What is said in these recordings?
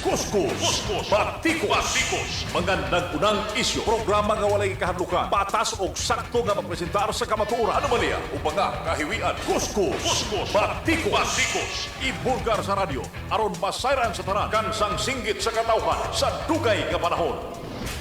Kuskus, Batikos, Batikos, magandang unang isyo. Programa nga walay kahadlukan, patas o sakto nga magpresentar sa kamaturan. Anomalya, upang nga kahiwian. Kuskus, Batikos, Batikos, ibulgar sa radyo, aron masayran sa tanan, kansang singgit sa katawhan, sa dugay nga panahon.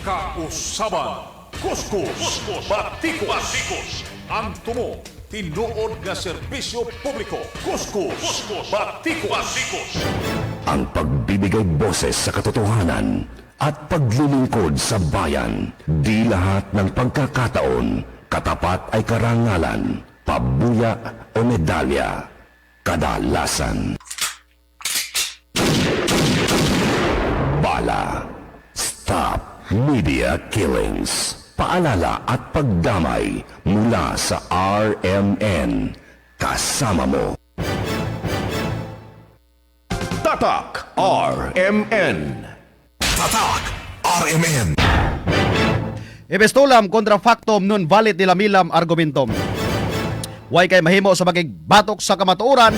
Kausaban, Kuskus, Batikos, Batikos, ang tumo, tinuod nga serbisyo publiko. Kuskus, Batikos, Batikos. Ang pagbibigay boses sa katotohanan at paglilingkod sa bayan. Di lahat ng pagkakataon, katapat ay karangalan, pabuya o medalya. Kadalasan. Bala. Stop Media Killings. Paalala at pagdamay mula sa RMN. Kasama mo. RMN. Tatak RMN. Ibestulam kontra factum nun valid nila milam argumentum. Way kay mahimo sa batok sa kamatuoran,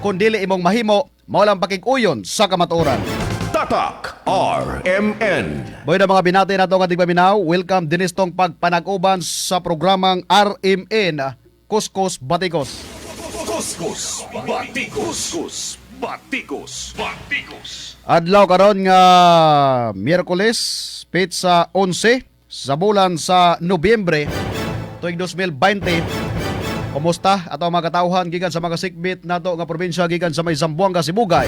kundili imong mahimo maulang pakiguyon sa kamatuoran. Tatak RMN. Boy na mga binati na itong ating paminaw, welcome dinis tong pagpanaguban sa programang RMN Kuskus Batikos. Kuskus, batikos, kuskus, batikos, batikos. Adlaw karon nga Miyerkules, pizza 11 sa bulan sa Nobyembre tuig 2020. Kumusta ato mga katawhan gikan sa mga sikbit nato nga probinsya gikan sa may Zamboanga Sibugay,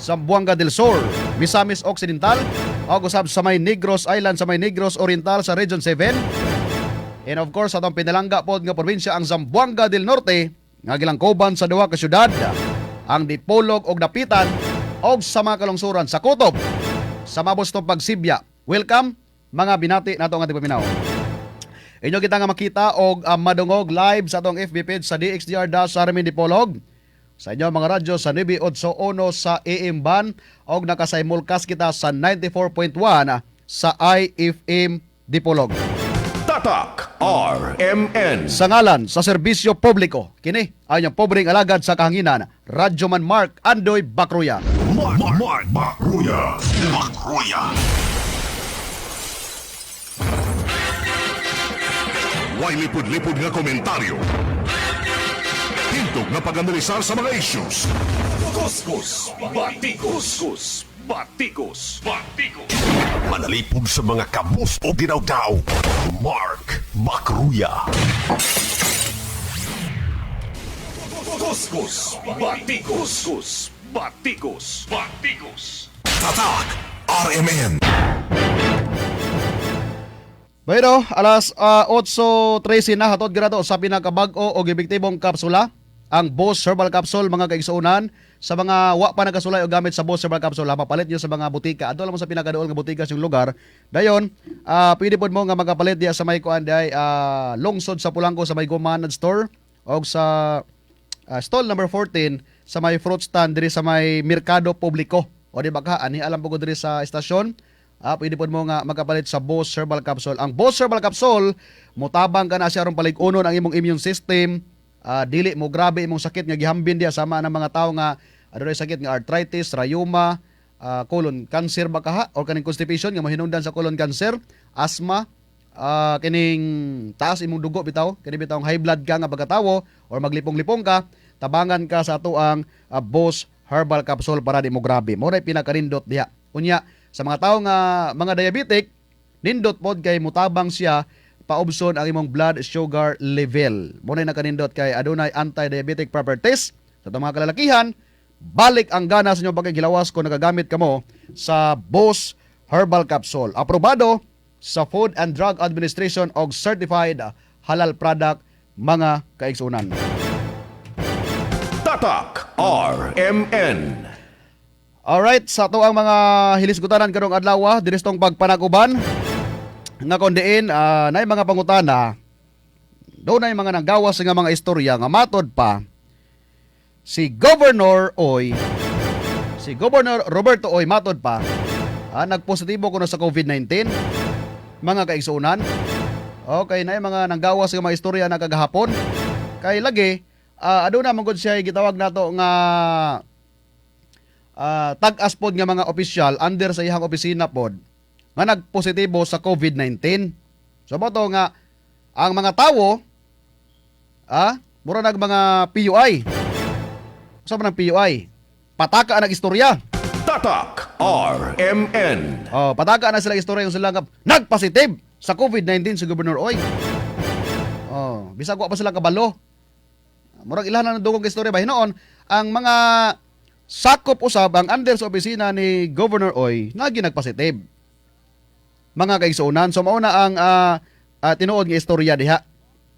Zamboanga del Sur, Misamis Occidental, o usab sa may Negros Island sa may Negros Oriental sa Region 7. And of course atong pinalangga pod nga probinsya ang Zamboanga del Norte nga gilangkoban sa duha ka syudad ang Dipolog og Dapitan og sa mga kalungsuran sa Kutob sa mabustong pagsibya. Welcome mga binati nato nga ating paminaw. Inyo kita nga makita og ah, madungog live sa atong FB page sa DXDR Armin Dipolog. Sa inyo mga radyo sa 981 sa AM Ban og nakasimulcast kita sa 94.1 sa IFM Dipolog. Tatak RMN. Sa ngalan sa serbisyo publiko, kini ang inyong pobreng alagad sa kahanginan, Radyo Man Mark Andoy Bakruya. Mark, Mark, Mark, Makruya. Makruya. Way lipod-lipod nga komentaryo. Hintog nga pag-analisar sa mga issues. Kuskus, batikos, kuskus, batikos, batikos. Manalipog sa mga kabus o dinawdaw. Mark Makruya. Kuskus, batikos, kuskus, batikos, batikos. Tatak RMN. Pero alas ah, 8.13 na hatod grado sa pinakabag-o o epektibong kapsula ang Boss Herbal Capsule mga kaigsuunan sa mga wa pa nagasulay o gamit sa Boss Herbal Capsule ha, mapalit niyo sa mga butika. Adto lang mo sa pinakaduol nga butika sa lugar. Dayon ah, pwede pod mo nga magapalit diya sa may kuan day ah, lungsod sa Pulangko sa may Gumanad store o sa ah, stall number 14 sa may fruit stand diri sa may Merkado Publiko o di ba ka ani alam ko diri sa estasyon. Ah, pwede po mo nga magkapalit sa Boss Herbal Capsule. Ang Boss Herbal Capsule, mutabang ka na siya ron paligunon ang imong immune system. Ah, dili mo grabe imong sakit nga gihambin diya sama ng mga tao nga adunay sakit nga arthritis, rheuma, ah, colon cancer ba kaha or kaning constipation nga mahinungdan sa colon cancer, asthma, ah, kining taas imong dugo bitaw, kini bitaw high blood ka nga pagkatawo or maglipong-lipong ka, tabangan ka sa ato ang ah, Boss Herbal Capsule para di mo grabe. Mo pinakarindot diha. Unya, sa mga tao nga mga diabetic, nindot pod kay mutabang siya paubson ang imong blood sugar level. Muna nakanindot kay adunay anti-diabetic properties sa mga kalalakihan. Balik ang gana sa inyong pagkikilawas kung nagagamit kamo sa Boss Herbal Capsule. Aprobado sa Food and Drug Administration og certified halal product mga kaigsunan. Tatak RMN. Alright, sa to ang mga hilisgutanan karong adlaw ah, dinis tong pagpanaguban nga kondiin uh, nay mga pangutana do nay mga nanggawas nga mga istorya nga matod pa si Governor Oy. Si Governor Roberto Oy matod pa. Ah, nagpositibo kuno sa COVID-19 mga kaigsuunan okay nay mga nanggawas nga mga istorya na kagahapon. Kay lagi uh, aduna man gud siya gitawag nato nga ah, tag-as pod nga mga opisyal under sa iyang opisina pod nga nagpositibo sa COVID-19. So mo to nga ang mga tawo ah mura nag mga PUI. Sa man ang PUI? Pataka ang istorya. Tatak RMN. Oh, pataka na sila istorya yung sila nga nagpositive sa COVID-19 si Governor Oy. Oh, bisag wa pa sila kabalo. Murag ilan na dugong istorya ba hinoon ang mga sakop usab ang under sa opisina ni Governor Oy nga ginagpositive. Mga kaigsuunan so mao na ang ah, ah, tinuod nga istorya diha.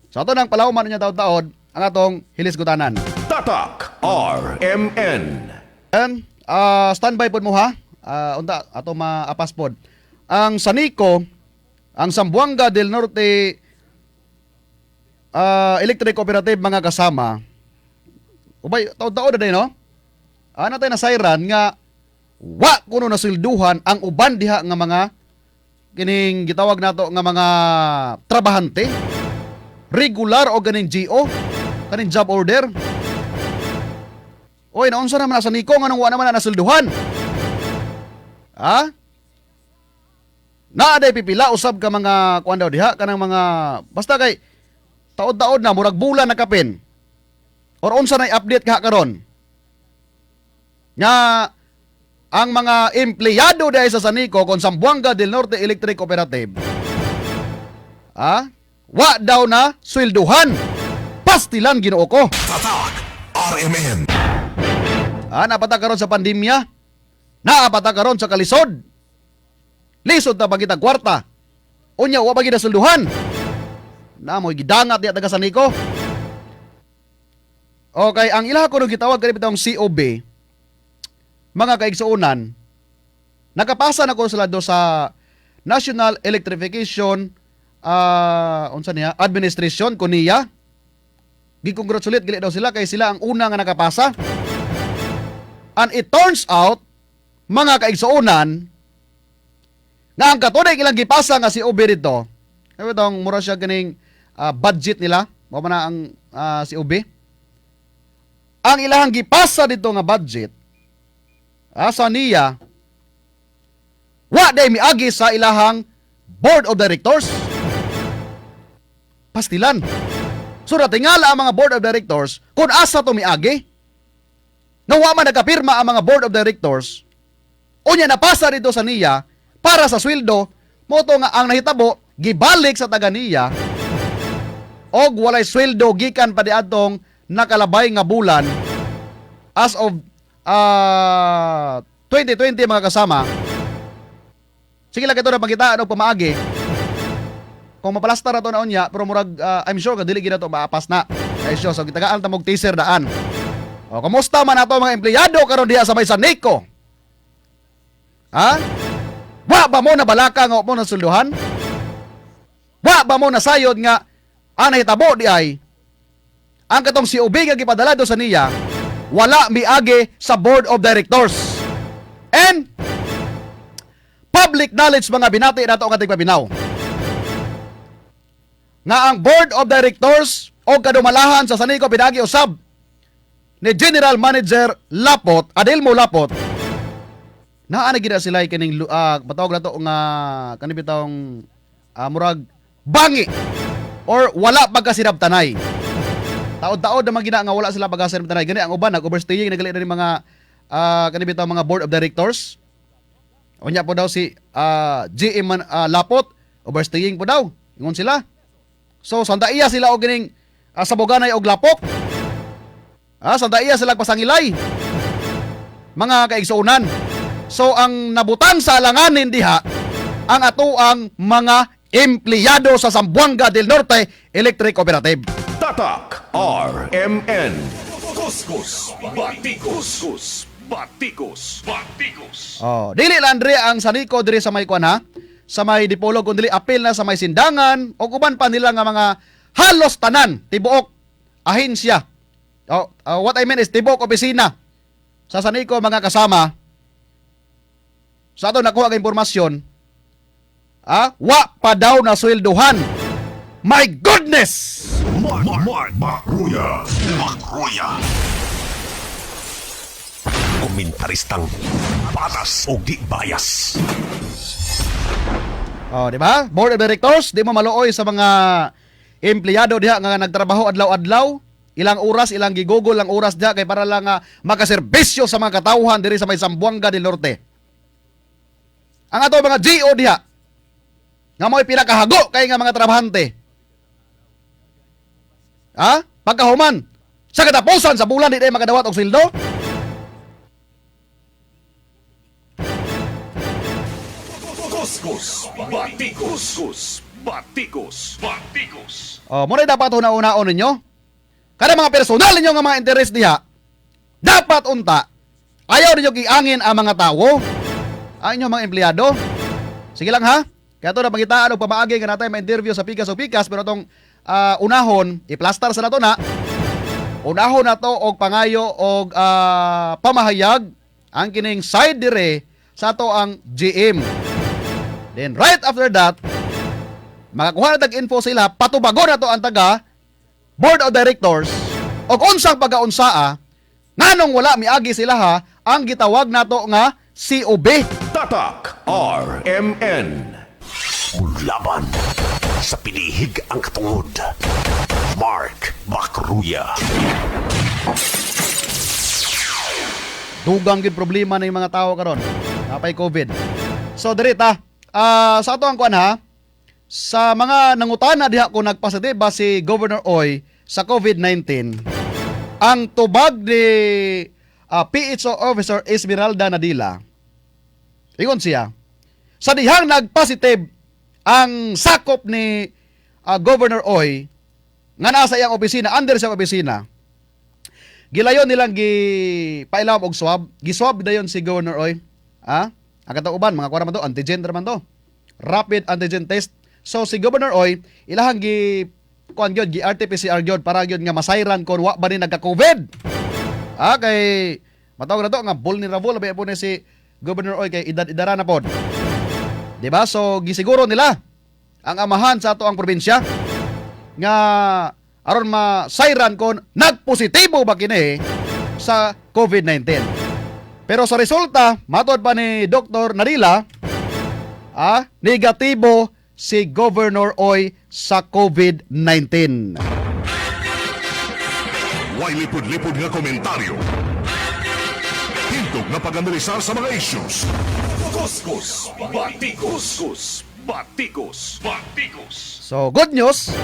So ato nang palawman niya taod-taod ang atong hilisgutanan. Tatak RMN. And ah standby pod mo ha. Ah, unta ato maapas pod. Ang Sanico, ang Sambuanga del Norte ah, Electric Cooperative mga kasama. Ubay taod-taod na no. Ana tayo na sayran nga wa kuno nasilduhan ang uban diha nga mga kining gitawag nato nga mga trabahante regular o ganing GO kaning job order Oy, naunsa naman sa Nico nga nung wa naman na nasulduhan. Ha? Naa day pipila usab ka mga kuan daw diha kanang mga basta kay taod-taod na murag bulan na kapin. Or unsa na update ka karon? Nga ang mga empleyado dahil sa Sanico kon Sambuanga del Norte Electric Cooperative. Ha? Wa daw na swelduhan. Pastilan Ginoo ko. Tatak RMN. Ah, napata karon sa pandemya. Naapata karon sa kalisod. Lisod na pagita kwarta. Unya wa bagi nasulduhan. Na mo gidangat diya taga Saniko. Okay, ang ilaha ko nung gitawag kanip itong COB, mga kaigsuunan, nakapasa na ko sila do sa National Electrification ah unsa niya? Administration kuniya gikongratulate gali daw sila kay sila ang una nga nakapasa. And it turns out, mga kaigsuunan, nga ang katunay ilang gipasa nga si Ubi dito, ano itong mura siya ganing ah, budget nila, mo na ang ah, si Ubi. Ang ilang gipasa dito nga budget, asa niya, wa day miagi sa ilahang board of directors. Pastilan. So tingala ang mga board of directors kung asa to miagi. Nga wa man nagkapirma ang mga board of directors, unya napasa dito sa niya para sa sweldo, mo to nga ang nahitabo gibalik sa taga niya og walay sweldo gikan pa di atong nakalabay nga bulan as of ah 2020 mga kasama. Sige lang ito na pagkitaan og pamaagi. Kung mapalastar na to na unya, pero murag, ah, I'm sure, kadili gina to maapas na. Ay sure, so gitagaan ta mog teaser daan. O, kamusta man ato mga empleyado karon diha sa may Sanico? Ha? Wa ba mo na balaka nga mo na sulduhan? Wa ba mo na sayod nga anay tabo di ay ang katong si Ubi nga gipadala do sa niya wala miagi sa board of directors. And public knowledge mga binati nato ang ating pabinaw. Nga ang board of directors o kadumalahan sa Sanico pinagi usab ni General Manager Lapot, Adelmo Lapot, naa na gina sila kining lu- ah, patawag na to nga kanang bitawng ah, murag bangi or wala pagkasinabtanay. Taod-taod naman gina nga wala sila pagkasinabtanay. Gani ang uban nag-overstaying nagali na ni mga kanang bitawng mga board of directors. Unya po daw si ah, GM Man- ah, Lapot, overstaying po daw. Ingon sila. So sandaiya sila og gining uh, saboganay og lapok. Ah, sandaiya sila pasangilay. Mga kaigsuunan. So ang nabutang sa alanganin diha ang atuang mga empleyado sa Zamboanga del Norte Electric Cooperative. Tatak RMN. Kuskus, batikos, kuskus, batikos, batikos. Oh, dili lang Andre ang saniko diri sa may kuan ha. Sa may dipolog kundi apil na sa may sindangan o kuban pa nila nga mga halos tanan tibuok ahensya. Oh, uh, what I mean is tibuok opisina sa saniko mga kasama. Sa ato nakuha nga impormasyon, ah, wa pa daw na swelduhan. My goodness! Mark, Mark, Mark Ruya. Mark Ruya. komentaristang patas o di bias. Oh, di ba? Board of Directors, di mo maluoy sa mga empleyado diha nga nagtrabaho adlaw-adlaw. Ilang oras, ilang gigugol lang oras diha kay para lang nga makaserbisyo sa mga katawhan diri sa may Sambuanga del Norte. Ang ato mga GO diha nga mo'y pinakahago kay nga mga trabahante. Ha? Pagkahuman, sa katapusan sa bulan di tayo makadawat og sildo? Kuskus, batikos, kuskus, batikos, batikos. Oh, muna dapat una-unaon ninyo. Kada mga personal ninyo nga mga interes diha, dapat unta, ayaw ninyo giangin ang mga tao, ang inyong mga empleyado. Sige lang ha. Kaya ito na pangitaan o pamaagi nga natin ma-interview sa Pikas o Pikas, pero itong ah, unahon, iplastar sa nato na, unahon na to og pangayo og ah, pamahayag ang kining side dire sa to ang GM. Then right after that, makakuha na tag info sila patubago na to ang taga board of directors og unsang pagaunsaa nganong wala miagi sila ha ang gitawag nato nga COB Tatak RMN. Laban sa pinihig ang katungod. Mark Bakruya. dugang gid problema ng mga tao karon. Napay covid. So diri ta. Ah, sa ato ang kuan ha? Sa mga nangutana diha kung nagpositive ba si Governor Oy sa COVID-19 ang tubag ni ah, PHO officer Esmeralda Nadila. Ingon siya sa dihang nagpositive ang sakop ni ah, Governor Oy nga nasa iyang opisina under sa opisina Gilayon nilang gi pailawom og swab. Giswab dayon si Governor Oy. Ha? Ang katong uban mga kuwara man to, antigen man to. Rapid antigen test. So si Governor Oy ilahang gi kuan gyud gi RT-PCR gyud para gyud nga masayran kon wa ba ni nagka-COVID. Ah kay matawag na to nga vulnerable ba po ni si Governor Oy kay edad-edara na pod. Di ba? So gisiguro nila ang amahan sa ato ang probinsya nga aron masayran kon nagpositibo ba kini sa COVID-19. Pero sa resulta, matod pa ni Dr. Narila, ah, negatibo si Governor Oy sa COVID-19. Way lipod-lipod nga komentaryo. Hintog na pag-analisar sa mga issues. Kuskus, batikos, kuskus, batikos, batikos. So, good news.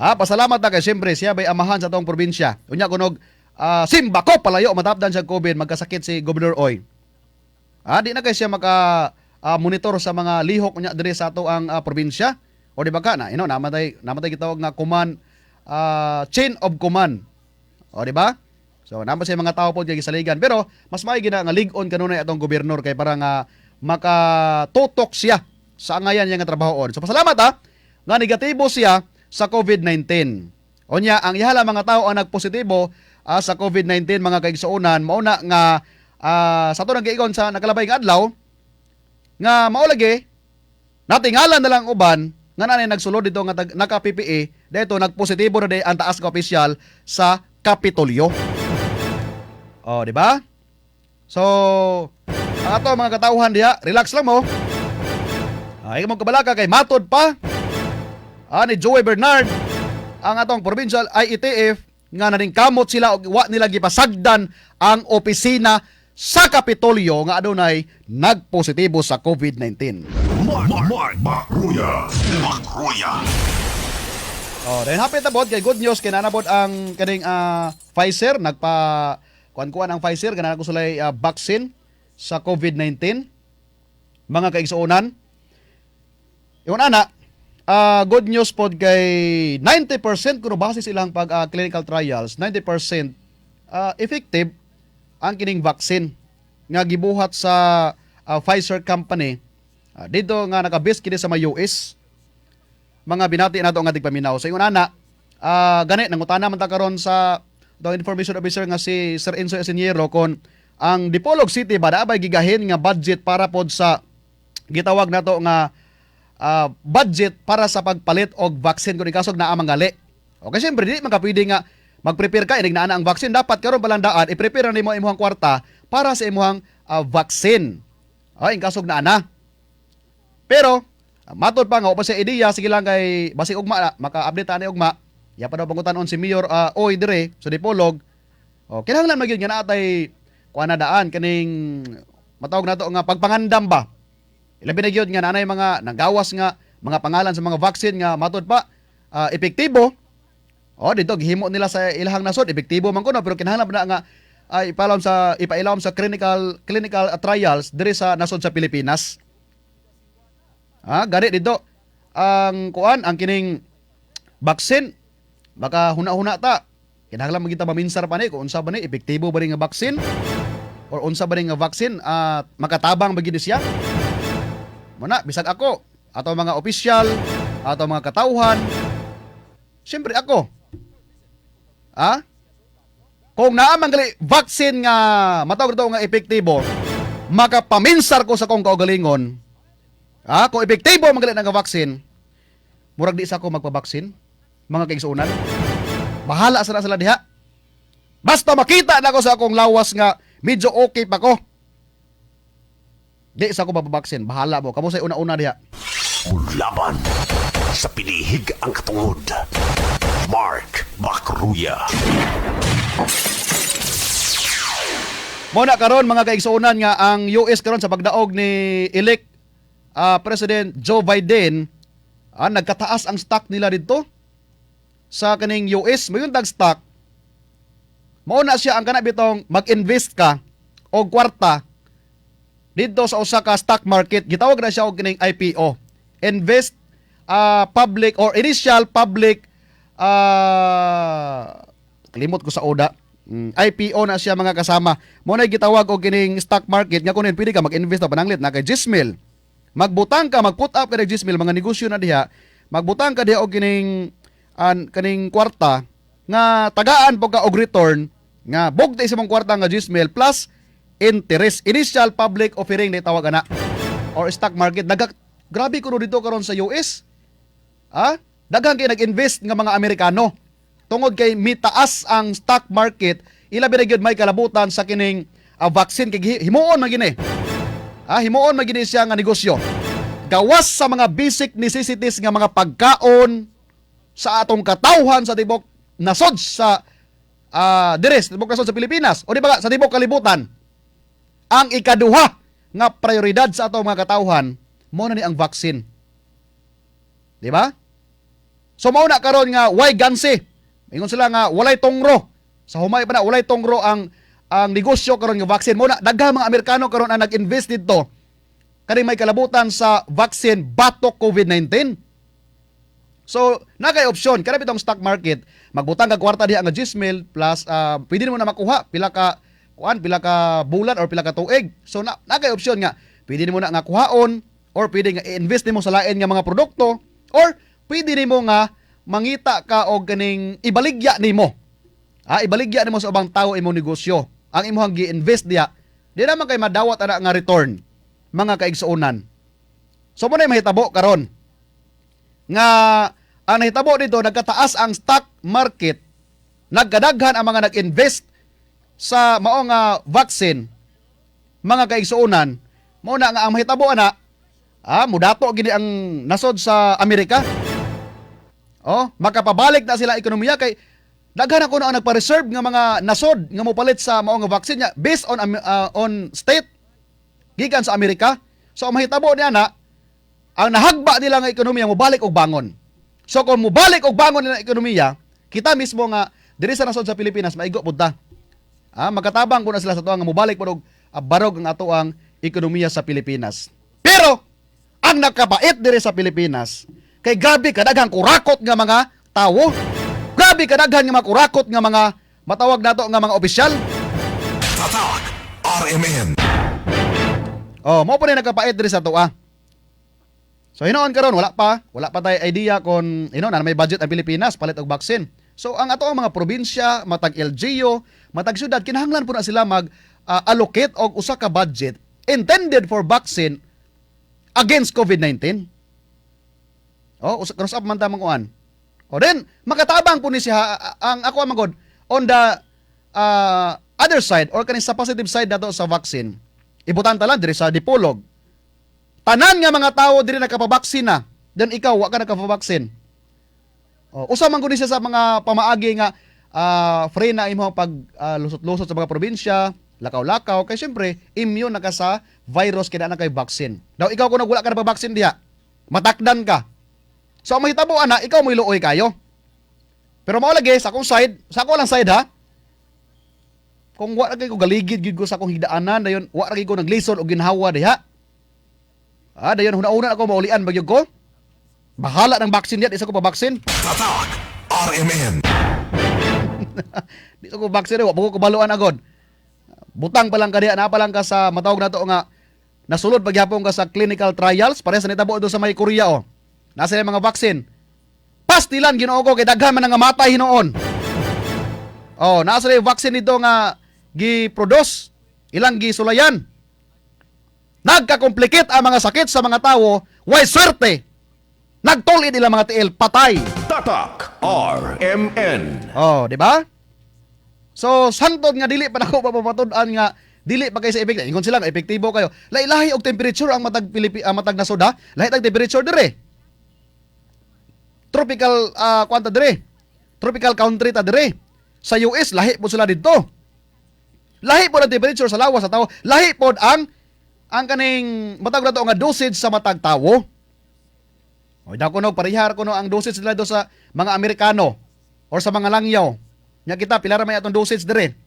Ah, pasalamat na kay siyempre siya bay amahan sa tong probinsya. Unya kunog ah, simba ko palayo matapdan siya COVID magkasakit si Governor Oy. Ah, di na kay siya maka ah, monitor sa mga lihok unya diri sa ato ang ah, probinsya. O di ba ka na, you know, namatay namatay gitawag nga command ah, chain of command. O di ba? So naman siya mga tao po kay gisaligan pero mas maigi na nga ligon kanunay atong gobernador kay para nga makatutok siya sa angayan niya nga trabahoon. So pasalamat ha nga negatibo siya sa COVID-19. Onya ang ihala mga tao ang nagpositibo ah, sa COVID-19 mga kaigsuonan mauna nga ah, sa to nag sa nakalabay nga adlaw nga maulagi natingalan na lang uban nga nanay nagsulod dito nga naka PPE dito nagpositibo na day ang taas ka opisyal sa Kapitolyo. Oh, di ba? So, ang ato mga katauhan diha, relax lang mo. Ay mo kabalaka kay matod pa. Ah, ni Joey Bernard ang atong provincial IETF nga naning kamot sila og wa nila gipasagdan ang opisina sa Kapitolyo nga adunay nagpositibo sa COVID-19. Mark, Mark Bakruya. Bakruya. Oh, then happy tabot kay good news kay nanabot ang kaning ah, Pfizer nagpa kuan-kuan ang Pfizer kana ko sulay ah, vaccine sa COVID-19 mga kaigsuonan. Yung ana, ah, good news pod kay 90% kuno base silang pag ah, clinical trials, 90% ah, effective ang kining vaccine nga gibuhat sa ah, Pfizer company. Ah, dito nga nakabase kini sa mga US mga binati nato nga tigpaminaw. Sa ingon ana, ah gani nangutana man ta karon sa the information officer nga si Sir Enzo Esiniero kon ang Dipolog City ba daabay gigahin nga budget para pod sa gitawag nato nga ah, budget para sa pagpalit og vaccine kung ikasog naa mangali. O kasi siyempre di man ka pwede nga mag-prepare ka inig na ana ang vaccine dapat karon balandaan i-prepare na nimo imong kwarta para sa imong ah, vaccine. Ay, in kasog na ana. Pero ah, matod pa nga upa sa ideya sige lang kay basi ugma na, maka-update ani ugma. Ya pa daw pangutanon si Mayor uh, Oy dire sa Dipolog. O kinahanglan magyud nga natay kuan na daan kaning matawag nato nga pagpangandam ba. Ilabi na gyud nga nanay mga nagawas nga mga pangalan sa mga vaccine nga matod pa ah, epektibo. O dito gihimo nila sa ilahang nasod epektibo man kuno pero kinahanglan na nga ay ipalom sa ipailawom sa clinical clinical uh, trials diri sa nasod sa Pilipinas. Ah, gani dito ang kuan ang kining vaccine baka huna-huna ta. Kinahanglan magita maminsar pa ni kung unsa ba ni epektibo ba ni nga vaccine or unsa ba ni nga vaccine at makatabang ba gid siya. Muna bisag ako ato mga opisyal ato mga katauhan Siyempre ako. Ah? Kung naamang gali vaccine nga matawag daw nga epektibo, makapaminsar ko sa kong kaugalingon. Ah, kung epektibo ang nga vaccine, murag di sa ako magpabaksin, mga kaigsuunan. Bahala sa na sila diha. Basta makita na ko sa akong lawas nga medyo okay pa ko. Di sa ako mapabaksin, bahala mo. Kamu sa una-una diha. Mulaban sa pinihig ang katungod. Mark Bakruya. Muna karon mga kaigsuunan nga ang US karon sa pagdaog ni elect ah, President Joe Biden ah, nagkataas ang stock nila dito sa kaning US mayon tag stock mao na siya ang kana bitong mag-invest ka og kwarta dito sa usa ka stock market gitawag na siya og kining IPO invest ah, public or initial public ah kalimot ko sa oda Mm, IPO na siya mga kasama. Mo na gitawag og kining stock market nga kunin pwede ka mag-invest na pananglit na kay Gismil. Magbutang ka, mag-put up ka kay Gismil mga negosyo na diha. Magbutang ka diha og kining an kaning kwarta nga tagaan po og return nga bugti sa mong kwarta nga Gismil plus interest. Initial public offering na tawag ana. Or stock market. Daga grabe kuno dito karon sa US ah daghang kay nag-invest nga mga Amerikano. Tungod kay mitaas ang stock market ilabi na gyud may kalabutan sa kining ah, vaccine. Kay hi- himuon man gini. Ah himuon man gini siya nga negosyo. Gawas sa mga basic necessities nga mga pagkaon sa atong katawhan sa tibok nasod sa ah dires tibok nasod sa Pilipinas o di ba sa tibok kalibutan ang ikaduha nga prioridad sa atong mga katawhan mo na ni ang vaccine di ba So mao karon nga why gansi? Ingon sila nga walay tongro. Sa humay pa na walay tongro ang ang negosyo karon nga vaccine. Mo na daghang mga Amerikano karon ang nag-invest dito. Kani may kalabutan sa vaccine batok COVID-19. So, nakay option kada bitong stock market, magbutang ka kwarta diha nga Gismil plus ah, pwede mo na makuha pila ka kuan pila ka bulan or pila ka tuig. So na nakay option nga pwede nimo na nga kuhaon or pwede nga i-invest nimo sa lain nga mga produkto or pwede nimo nga mangita ka og ganing ibaligya nimo. Ah, ibaligya nimo sa ubang tawo imong negosyo. Ang imong gi-invest diha, di naman kay madawat ana nga return mga kaigsuonan. So mo na mahitabo karon nga ang nahitabo dito nagkataas ang stock market. Nagkadaghan ang mga nag-invest sa mao nga vaccine. Mga kaigsuonan mo na nga ang mahitabo ana. Ah mudato gini ang nasod sa Amerika. Oh makapabalik na sila ekonomiya kay daghan ako na ang nagpa-reserve nga mga nasod nga mopalit sa mao nga vaccine niya based on ah, on state. Gikan sa Amerika. So ang mahitabo niya na ang nahagba nila nga ekonomiya mobalik og bangon. So kung mobalik og bangon nila ekonomiya, kita mismo nga diri sa nasod sa Pilipinas maigo pud ta. Ah, magkatabang ko na sila sa tuwa nga mobalik pod og ah, barog ang ato ang ekonomiya sa Pilipinas. Pero ang nakabait diri sa Pilipinas kay grabe kadaghang kurakot nga mga tawo. Grabe kadaghan nga mga kurakot nga mga matawag nato nga mga opisyal. Tatak RMN. Oh, mo pa rin nagkapait diri sa tuwa. So hinoon karon wala pa, wala pa tay idea kung hinoon na may budget ang Pilipinas palit og vaccine. So ang ato ang mga probinsya, matag LGU, matag syudad kinahanglan po na sila mag ah, allocate og usa ka budget intended for vaccine against COVID-19. Oh, usa cross up man ta kuan. O then makatabang po ni siya ah, ang ako ang magod on the uh, other side or kaning sa positive side dato sa vaccine, ibutan ta lang diri sa dipolog. Tanan nga mga tao diri nakapabaksin na. Then ikaw wa ka nakapabaksin. Oh, usa man guni siya sa mga pamaagi nga ah, free na imo pag ah, lusot-lusot sa mga probinsya, lakaw-lakaw kay syempre immune na ka sa virus kina na kay vaccine. Daw ikaw kung wala ka na pa-vaccine diha, matakdan ka. So ang mahitabo ana, ikaw mo iluoy kayo. Pero mao lagi sa akong side, sa ako lang side ha. Kung wa ra kay ko galigid gid ko sa akong hidaanan dayon, wa ra kay ko naglisod og ginhawa diha. Ah, dayon una-una ako maulian bagyog ko. Bahala ng vaccine diha, isa ko pa vaccine. Tatak RMN. Di ko vaccine wa ko kabaluan agad. Butang pa lang ka na pa lang ka sa matawag na to nga nasulod pagyapon ka sa clinical trials pare sa nitabo do sa may Korea oh. Nasa mga vaccine. Pastilan Ginoo ko kay daghan man nga matay hinoon. Oh, nasa vaccine nito nga gi-produce ilang gisulayan. Nagka-complicate ang mga sakit sa mga tawo, way swerte. Nagtulit ilang mga tiil, patay. Tatak RMN. Oh, di ba? So, sangtod nga dili pa nako papapatudan nga dili pa kay sa epektibo. Ingon sila nga epektibo kayo. Lahi-lahi og temperature ang matag Pilipi, ang matag nasod ha. Lahi tag temperature dire. Tropical uh, kwanta dire. Tropical country ta dire. Sa US lahi po sila didto. Lahi po ang temperature sa lawas sa tao. Lahi po ang ang kaning matag na to nga dosage sa matag tawo. O daw kuno parihar kuno ang dosage nila do sa mga Amerikano or sa mga langyaw. Nya kita pila ra may atong dosage dire.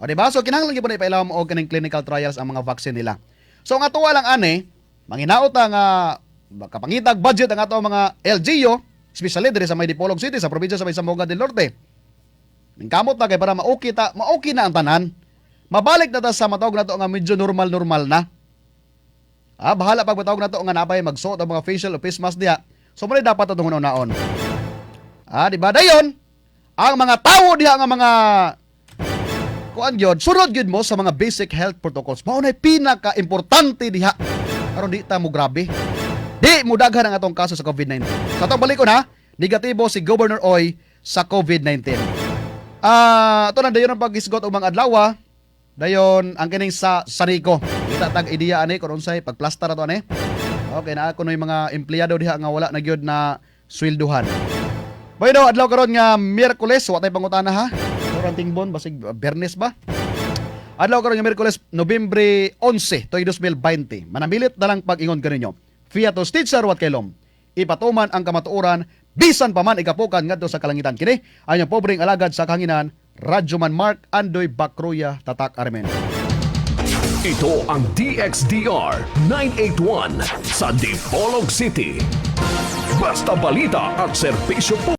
O di ba? So kinahanglan gyud na ipailaw mo og kaning clinical trials ang mga vaccine nila. So nga tuwa lang ani, manginaot ta nga kapangitag budget ang ato mga LGU, especially dire sa may Dipolog City sa probinsya sa may Zamboanga del Norte. Ningkamot na kay para maoki ta, maoki na ang tanan. Mabalik na ta sa matawag na to nga medyo normal-normal na. Ah, bahala pag matawag na to nga napay magsuot ang mga facial o face mask diha. So mali dapat atong naon. Ah, di ba dayon? Ang mga tao diha nga mga kuan gyud, sunod gyud mo sa mga basic health protocols. Mao na pinaka importante diha. Aron di ta mo grabe. Di mo daghan ang atong kaso sa COVID-19. Sa atong balik ko na, negatibo si Governor Oy sa COVID-19. Ah, ito na dayon ang pag-isgot og mga adlaw. Dayon ang kining sa Sarico. Kita tag ideya ani kung unsay pagplaster ato ani. Okay na ako yung mga empleyado diha nga wala na gyud na swelduhan. Bueno, adlaw karon nga Miyerkules, wa tay pangutana ha. Orang tingbon basig uh, Bernes ba? Adlaw karon nga Miyerkules, Nobyembre 11, toy 2020. Manamilit na lang pag-ingon kaninyo. Fiatos teacher wat kaylom. Ipatuman ang kamatuoran bisan pa man ikapukan ngadto sa kalangitan kini. Anyang pobreng alagad sa kahanginan, Radyo Man Mark Andoy Bakruya Tatak Armen. Ito ang DXDR 981 sa Dipolog City. Basta balita at serbisyo po.